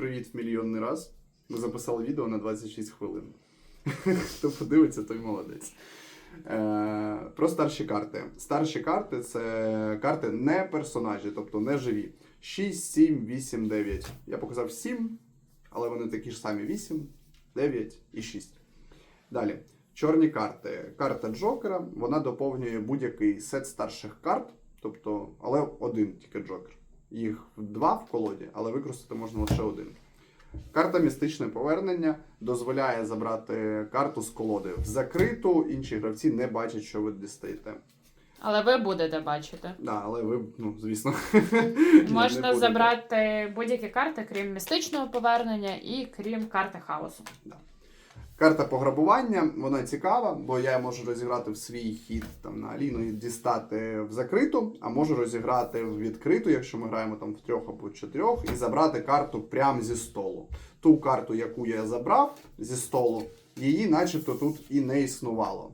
привіт в мільйонний раз. Ми записали відео на 26 хвилин. Хто подивиться, той молодець. Е, про старші карти. Старші карти це карти не персонажі, тобто не живі. 6, 7, 8, 9. Я показав 7, але вони такі ж самі: 8, 9 і 6. Далі. Чорні карти. Карта Джокера вона доповнює будь-який сет старших карт, тобто, але один тільки Джокер. Їх два в колоді, але використати можна лише один. Карта містичне повернення дозволяє забрати карту з колоди в закриту, інші гравці не бачать, що ви дістаєте. Але ви будете бачити. Да, але ви, ну, звісно, Можна забрати будь-які карти, крім містичного повернення і крім карти хаосу. Карта пограбування, вона цікава, бо я можу розіграти в свій хід там на Аліну і дістати в закриту, а можу розіграти в відкриту, якщо ми граємо там в трьох або чотирьох, і забрати карту прямо зі столу. Ту карту, яку я забрав зі столу, її начебто тут і не існувало.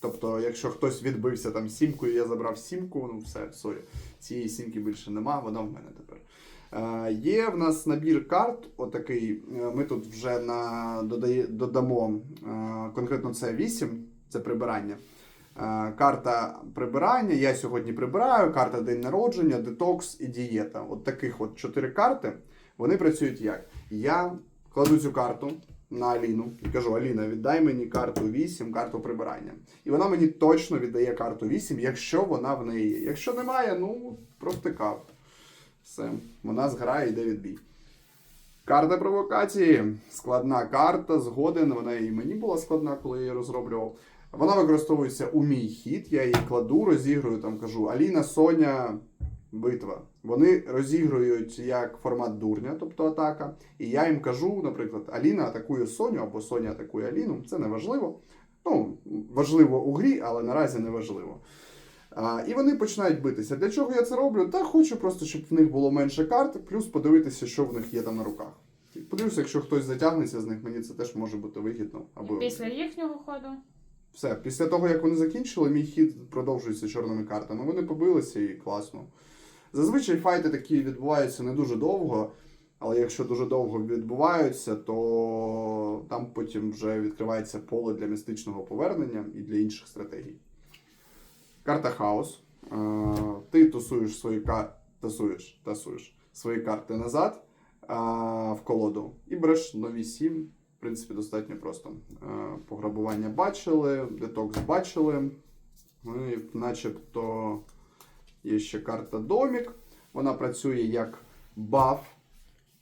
Тобто, якщо хтось відбився там сімкою, я забрав сімку, ну все, сорі, цієї сімки більше нема, вона в мене тепер. Е, Є в нас набір карт, отакий. Е, Ми тут вже на, додає, додамо е, конкретно це 8, це прибирання. Карта прибирання, я сьогодні прибираю, карта день народження, детокс і дієта. От таких от чотири карти. Вони працюють як? Я кладу цю карту на Аліну і кажу: Аліна, віддай мені карту 8, карту прибирання. І вона мені точно віддає карту 8, якщо вона в неї є. Якщо немає, ну провтикав. Все, вона зграє, йде відбій. Карта провокації. Складна карта, згоден. Вона і мені була складна, коли я її розроблював. Вона використовується у мій хід. Я її кладу, розігрую, там кажу Аліна, Соня, битва. Вони розігрують як формат дурня, тобто атака. І я їм кажу, наприклад, Аліна атакує Соню або Соня атакує Аліну. Це не важливо. Ну, важливо у грі, але наразі не важливо. А, і вони починають битися. Для чого я це роблю? Та хочу просто, щоб в них було менше карт, плюс подивитися, що в них є там на руках. І Подивлюся, якщо хтось затягнеться з них, мені це теж може бути вигідно. Або Після їхнього ходу. все. Після того, як вони закінчили, мій хід продовжується чорними картами. Вони побилися і класно. Зазвичай файти такі відбуваються не дуже довго, але якщо дуже довго відбуваються, то там потім вже відкривається поле для містичного повернення і для інших стратегій. Карта хаос. Е, Ти тусуєш свої карти, тасуєш, тасуєш свої карти назад е, в колоду і береш нові сім. В принципі, достатньо просто. Е, Пограбування бачили, детокс бачили. Ну, і начебто є ще карта домік. Вона працює як баф.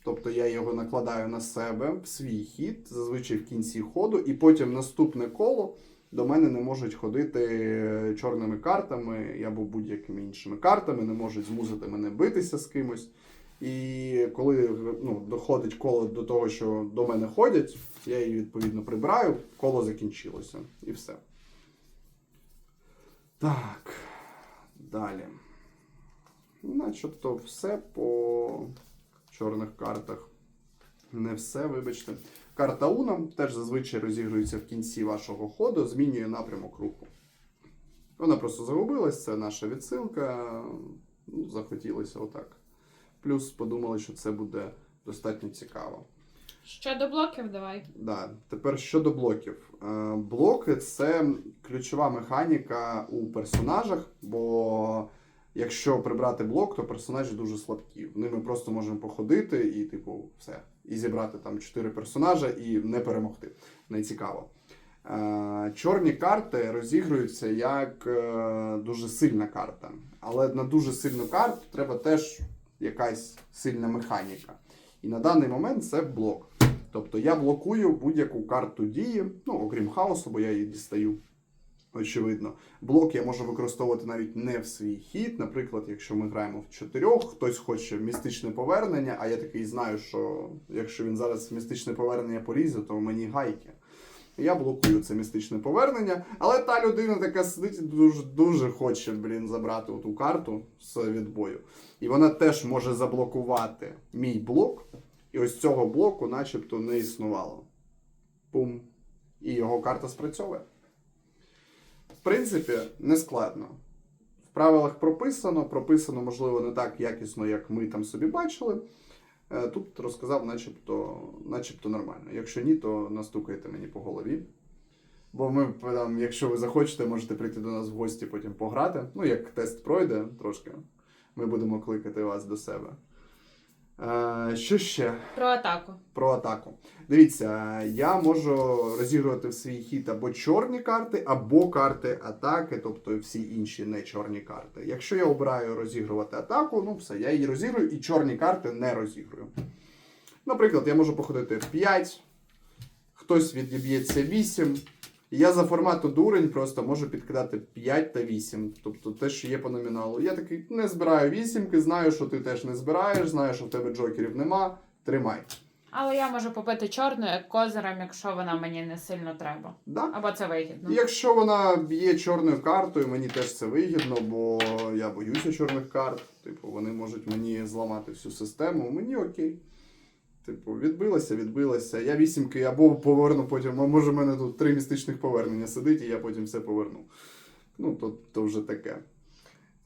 Тобто я його накладаю на себе в свій хід, зазвичай в кінці ходу, і потім наступне коло до мене не можуть ходити чорними картами або будь-якими іншими картами, не можуть змусити мене битися з кимось. І коли ну, доходить коло до того, що до мене ходять, я її відповідно прибираю, коло закінчилося. І все. Так. Далі. Начебто все по чорних картах. Не все, вибачте. Карта Уна теж зазвичай розігрується в кінці вашого ходу, змінює напрямок руху. Вона просто загубилась, це наша відсилка. Ну, захотілося отак. Плюс подумали, що це буде достатньо цікаво. Щодо блоків, давай. Да. Тепер щодо блоків. Е, Блоки це ключова механіка у персонажах, бо якщо прибрати блок, то персонажі дуже слабкі. Ними просто можемо походити і, типу, все. І зібрати там чотири персонажа і не перемогти. Не цікаво. Е, Чорні карти розігруються як е, дуже сильна карта. Але на дуже сильну карту треба теж якась сильна механіка. І на даний момент це блок. Тобто я блокую будь-яку карту дії, ну окрім хаосу, бо я її дістаю. Очевидно, блок я можу використовувати навіть не в свій хід. Наприклад, якщо ми граємо в чотирьох, хтось хоче містичне повернення, а я такий знаю, що якщо він зараз містичне повернення порізе, то мені гайки. Я блокую це містичне повернення, але та людина така сидить дуже дуже хоче, блін, забрати ту карту з відбою. І вона теж може заблокувати мій блок. І ось цього блоку, начебто, не існувало. Пум. І його карта спрацьовує. В принципі, не складно. В правилах прописано, прописано, можливо, не так якісно, як ми там собі бачили. Е, Тут розказав, начебто, начебто нормально. Якщо ні, то настукайте мені по голові. Бо ми там, якщо ви захочете, можете прийти до нас в гості потім пограти. Ну, як тест пройде трошки, ми будемо кликати вас до себе. Е, що ще? Про атаку. Про атаку. Дивіться, я можу розігрувати в свій хід або чорні карти, або карти атаки, тобто всі інші не чорні карти. Якщо я обираю розігрувати атаку, ну все, я її розіграю і чорні карти не розіграю. Наприклад, я можу походити 5, хтось відіб'ється 8. Я за формату дурень просто можу підкидати 5 та 8, тобто те, що є по номіналу. Я такий не збираю вісімки, знаю, що ти теж не збираєш, знаю, що в тебе джокерів нема. Тримай. Але я можу попити чорну як козирем, якщо вона мені не сильно треба. Да? Або це вигідно. Якщо вона б'є чорною картою, мені теж це вигідно, бо я боюся чорних карт. Типу, вони можуть мені зламати всю систему. Мені окей. Типу, відбилася, відбилася. Я вісімки або поверну потім, а може в мене тут три містичних повернення сидить, і я потім все поверну. Ну, то, то вже таке.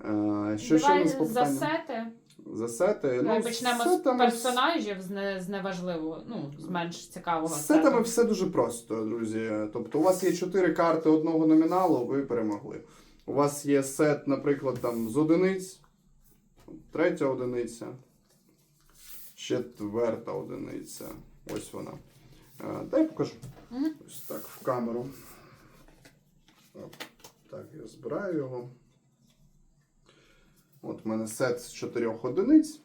Е, що ще у Давай нас за сети. За сети. Давай ну, почнемо з з персонажів, з, не, з неважливого, ну, з менш цікавого. З сетами сету. все дуже просто, друзі. Тобто, у вас є чотири карти одного номіналу, ви перемогли. У вас є сет, наприклад, там з одиниць, третя одиниця, четверта одиниця. Ось вона. Е, Дай покажу. Мгм. Ось так, в камеру. От, так, я збираю його. От в мене сет з чотирьох одиниць.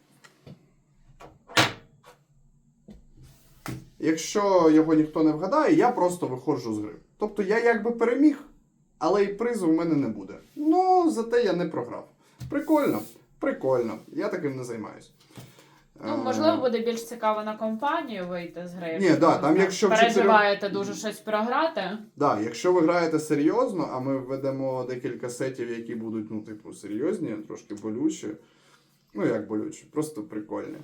Якщо його ніхто не вгадає, я просто виходжу з гри. Тобто я якби переміг, але і призу в мене не буде. Ну, зате я не програв. Прикольно, прикольно. Я таким не займаюсь. Ну, Е, можливо, буде більш цікаво на компанію вийти з гри. Ні, якщо да, там якщо в переживаєте дуже щось програти. Да, якщо ви граєте серйозно, а ми введемо декілька сетів, які будуть, ну, типу, серйозні, трошки болючі. Ну, як болючі, просто прикольні.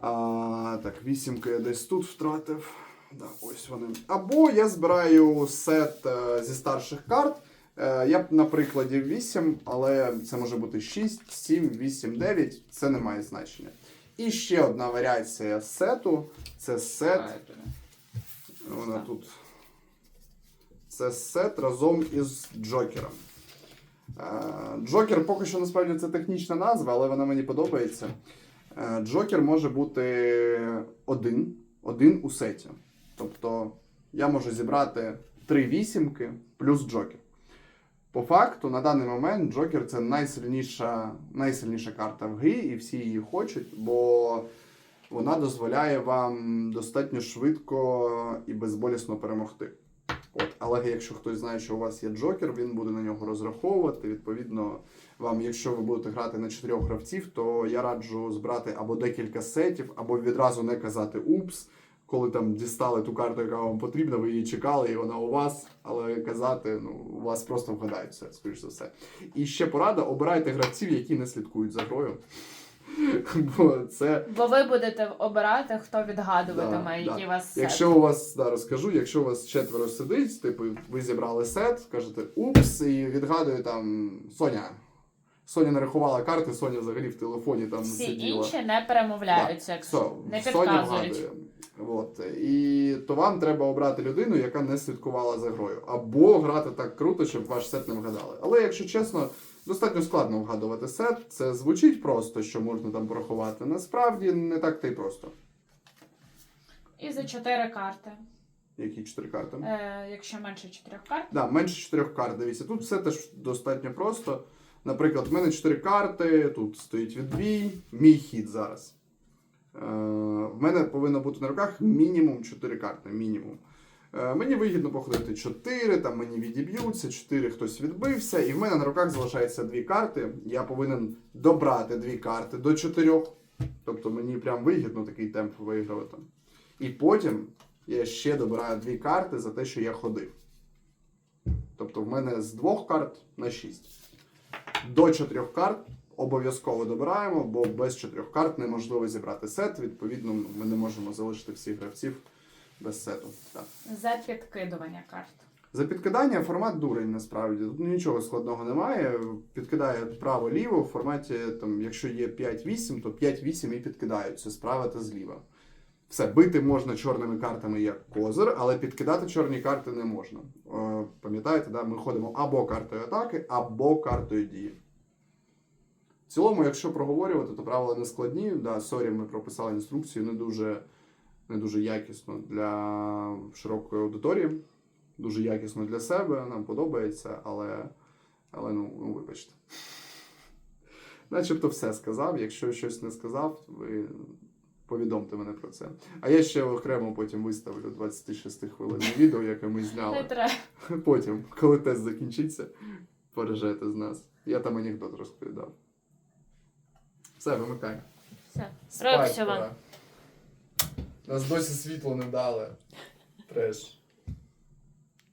А, так, вісімки я десь тут втратив. Да, ось вони. Або я збираю сет е, зі старших карт. Е, я б на прикладі 8, але це може бути 6, 7, 8, 9. Це не має значення. І ще одна варіація сету це сет. Вона тут. Це сет разом із Джокером. Е, Джокер поки що насправді це технічна назва, але вона мені подобається. Е, Джокер може бути один, один у сеті. Тобто я можу зібрати три вісімки плюс Джокер. По факту, на даний момент Джокер це найсильніша, найсильніша карта в грі, і всі її хочуть, бо вона дозволяє вам достатньо швидко і безболісно перемогти. От, але якщо хтось знає, що у вас є Джокер, він буде на нього розраховувати. Відповідно, вам, якщо ви будете грати на чотирьох гравців, то я раджу збирати або декілька сетів, або відразу не казати упс, коли там дістали ту карту, яка вам потрібна, ви її чекали, і вона у вас, але казати, ну, у вас просто вгадають все, скоріш за все. І ще порада: обирайте гравців, які не слідкують за грою. Бо це Бо ви будете обирати, хто відгадуватиме, Да, які да. вас сет. Якщо у вас, да, розкажу, якщо у вас четверо сидить, типу, ви зібрали сет, кажете упс, і відгадує там Соня. Соня нарахувала карти, Соня взагалі в телефоні там Всі сиділа. інші не перемовляються, якщо Все, не Соня підказують. вгадує. От. І то вам треба обрати людину, яка не слідкувала за грою. Або грати так круто, щоб ваш сет не вгадали. Але якщо чесно, достатньо складно вгадувати сет. Це звучить просто, що можна там порахувати. Насправді не так та й просто. І за чотири карти. Які чотири карти? Е, якщо менше чотирьох карт, Да, менше чотирьох карт. Дивіться, тут все теж достатньо просто. Наприклад, в мене чотири карти, тут стоїть відбій, мій хід зараз. Е, в мене повинно бути на руках мінімум 4 карти. Мінімум. Е, мені вигідно походити 4, там мені відіб'ються, 4 хтось відбився, і в мене на руках залишається дві карти. Я повинен добрати дві карти до 4. Тобто мені прям вигідно такий темп вигравати. І потім я ще добираю дві карти за те, що я ходив. Тобто в мене з двох карт на 6. До чотирьох карт обов'язково добираємо, бо без чотирьох карт неможливо зібрати сет. Відповідно, ми не можемо залишити всіх гравців без сету. Так. за підкидування карт. За підкидання формат дурень насправді. Тут нічого складного немає. Підкидає право-ліво в форматі, там, якщо є 5-8, то 5-8 і підкидаються справа та зліва. Все, бити можна чорними картами як козир, але підкидати чорні карти не можна. Е, Пам'ятаєте, да? ми ходимо або картою атаки, або картою дії. Цілому, якщо проговорювати, то правила не складні. Да, сорі, ми прописали інструкцію не дуже, не дуже якісно для широкої аудиторії, дуже якісно для себе, нам подобається, але, але ну, ну вибачте. Начебто все сказав. Якщо щось не сказав, ви повідомте мене про це. А я ще окремо потім виставлю 26 хвилинне відео, яке ми зняли. Потім, коли тест закінчиться, порежете з нас. Я там анекдот розповідав. Все, вимикай. Все. Спать вам. пора. Нас досі світло не дали. Треш.